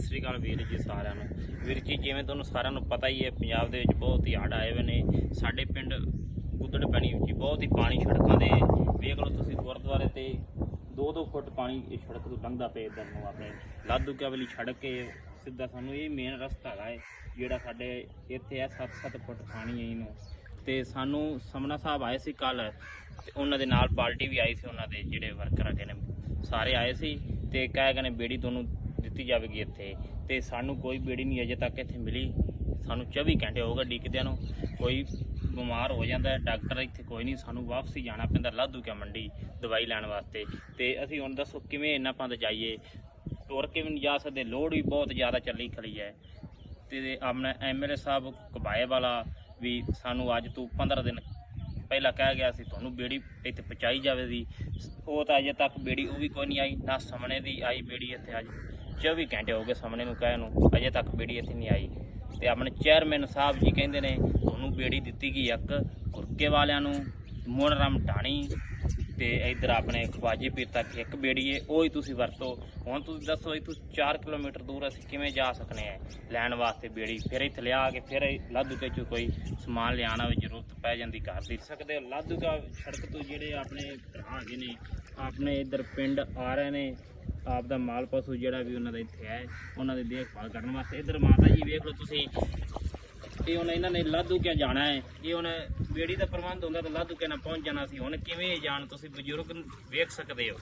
ਸਤਿ ਸ੍ਰੀ ਅਕਾਲ ਵੀਰ ਜੀ ਸਾਰਿਆਂ ਨੂੰ। ਵੀਰ ਜੀ, ਜਿਵੇਂ ਤੁਹਾਨੂੰ ਸਾਰਿਆਂ ਨੂੰ ਪਤਾ ਹੀ ਹੈ, ਪੰਜਾਬ ਦੇ ਵਿੱਚ ਬਹੁਤ ਹੀ ਹੜ੍ਹ ਆਏ ਹੋਏ ਨੇ। ਸਾਡੇ ਪਿੰਡ ਗੁੱਦੜ ਪੈਣੀ ਵਿੱਚ ਬਹੁਤ ਹੀ ਪਾਣੀ ਸੜਕਾਂ ਦੇ, ਵੇਖ ਲਓ ਤੁਸੀਂ ਗੁਰਦੁਆਰੇ ਤੇ 2-2 ਫੁੱਟ ਪਾਣੀ ਇਹ ਸੜਕ ਤੋਂ ਲੰਘਦਾ ਪਿਆ ਇੱਧਰ ਨੂੰ ਆਪਣੇ। ਲਾਦੂਕਿਆ ਵਾਲੀ ਸੜਕ ਕੇ ਸਿੱਧਾ ਸਾਨੂੰ ਇਹ ਮੇਨ ਰਸਤਾ ਹੈਗਾ ਹੈ ਜਿਹੜਾ ਸਾਡੇ ਇੱਥੇ ਹੈ 7-7 ਫੁੱਟ ਪਾਣੀ ਹੈ ਇਹਨੂੰ। ਤੇ ਸਾਨੂੰ ਸਮਨਾ ਸਾਹਿਬ ਆਏ ਸੀ ਕੱਲ ਤੇ ਉਹਨਾਂ ਦੇ ਨਾਲ ਪਾਰਟੀ ਵੀ ਆਈ ਸੀ ਉਹਨਾਂ ਦੇ, ਜਿਹੜੇ ਵਰਕਰ ਹੈਗੇ ਨੇ। ਸਾਰੇ ਆਏ ਸੀ ਤੇ ਕਹਿ ਗਏ ਨੇ, ਬੇੜੀ ਤੁਹਾਨੂੰ ਦਿੱਤੀ ਜਾਵੇਗੀ ਇੱਥੇ। ਤੇ ਸਾਨੂੰ ਕੋਈ ਬੇੜੀ ਨਹੀਂ ਅਜੇ ਤੱਕ ਇੱਥੇ ਮਿਲੀ। ਸਾਨੂੰ 24 ਘੰਟੇ ਹੋ ਗਏ ਡੀਕਦਿਆਂ ਨੂੰ। ਕੋਈ ਬਿਮਾਰ ਹੋ ਜਾਂਦਾ ਡਾਕਟਰ ਇੱਥੇ ਕੋਈ ਨਹੀਂ। ਸਾਨੂੰ ਵਾਪਸੀ ਜਾਣਾ ਪੈਂਦਾ ਲਾਧੂ ਕਿਆ ਮੰਡੀ ਦਵਾਈ ਲੈਣ ਵਾਸਤੇ। ਤੇ ਅਸੀਂ ਹੁਣ ਦੱਸੋ ਕਿਵੇਂ ਇੰਨਾ ਪੰਦ ਜਾਈਏ? ਟੁਰ ਕੇ ਵੀ ਨਹੀਂ ਜਾ ਸਕਦੇ? ਲੋਡ ਵੀ ਬਹੁਤ ਜ਼ਿਆਦਾ ਚੱਲੀ ਖਲੀ ਹੈ। ਤੇ ਆਪਣਾ ਐਮਐਲਏ ਸਾਹਿਬ ਕਬਾਏ ਵਾਲਾ ਵੀ ਸਾਨੂੰ ਅੱਜ ਤੋਂ 15 ਦਿਨ ਪਹਿਲਾਂ ਕਹਿ ਗਿਆ ਸੀ, ਤੁਹਾਨੂੰ ਬੇੜੀ ਇੱਥੇ ਪਹੁੰਚਾਈ ਜਾਵੇਗੀ। ਉਹ ਤਾਂ ਅਜੇ ਤੱਕ ਬੇੜੀ ਉਹ ਵੀ ਕੋਈ ਨਹੀਂ ਆਈ, ਨਾ ਸਾਹਮਣੇ ਦੀ ਆਈ ਬੇੜੀ ਇੱਥੇ ਅੱਜ। 24 ਘੰਟੇ ਹੋ ਗਏ ਸਾਹਮਣੇ ਨੂੰ ਕਹਿ ਨੂੰ, ਅਜੇ ਤੱਕ ਬੇੜੀ ਇੱਥੇ ਨਹੀਂ ਆਈ। ਤੇ ਆਪਣੇ ਚੇਅਰਮੈਨ ਸਾਹਿਬ ਜੀ ਕਹਿੰਦੇ ਨੇ, ਤੁਹਾਨੂੰ ਬੇੜੀ ਦਿੱਤੀ ਗਈ ਇੱਕ ਗੁਰਕੇ ਵਾਲਿਆਂ ਨੂੰ ਮੋਨਰਾਮ ਢਾਣੀ ਤੇ ਇਧਰ ਆਪਣੇ ਖਵਾਜੇ ਪੀਰ ਤੱਕ ਇੱਕ ਬੇੜੀ ਏ, ਉਹ ਹੀ ਤੁਸੀਂ ਵਰਤੋ। ਹੁਣ ਤੁਸੀਂ ਦੱਸੋ ਇਹ ਤੋਂ 4 ਕਿਲੋਮੀਟਰ ਦੂਰ ਅਸੀਂ ਕਿਵੇਂ ਜਾ ਸਕਨੇ ਆ? ਲੈਣ ਵਾਸਤੇ ਬੇੜੀ, ਫਿਰ ਇੱਥੇ ਲਿਆ ਕੇ, ਫਿਰ ਲਾਧੂ ਕੇ ਚ ਕੋਈ ਸਮਾਨ ਲਿਆਣਾ ਵੀ ਜ਼ਰੂਰਤ ਪੈ ਜਾਂਦੀ, ਘਰ ਦੀ। ਸਕਦੇ ਹੋ, ਲਾਧੂ ਦਾ ਸੜਕ ਤੋਂ ਜਿਹੜੇ ਆਪਣੇ ਭਰਾ ਹੈਗੇ ਨੇ, ਆਪਣੇ ਇਧਰ ਪਿੰਡ ਆ ਰਹੇ ਨੇ ਆਪ ਦਾ ਮਾਲ ਪਸ਼ੂ ਜਿਹੜਾ ਵੀ ਉਹਨਾਂ ਦਾ ਇੱਥੇ ਹੈ, ਉਹਨਾਂ ਦੀ ਦੇਖਭਾਲ ਕਰਨ ਵਾਸਤੇ। ਇਧਰ ਮਾਤਾ ਜੀ ਵੇਖ ਲਓ ਤੁਸੀਂ, ਇਹ ਹੁਣ ਇਹਨਾਂ ਨੇ ਲਾਧੂ ਕਿਆ ਜਾਣਾ ਹੈ? ਇਹ ਹੁਣ ਬੇੜੀ ਦਾ ਪ੍ਰਬੰਧ ਹੁੰਦਾ ਤਾਂ ਲਾਧੂ ਕਿਆ ਨਾਲ ਪਹੁੰਚ ਜਾਣਾ ਸੀ? ਹੁਣ ਕਿਵੇਂ ਜਾਣ ਤੁਸੀਂ ਬਜ਼ੁਰਗ ਵੇਖ ਸਕਦੇ ਹੋ?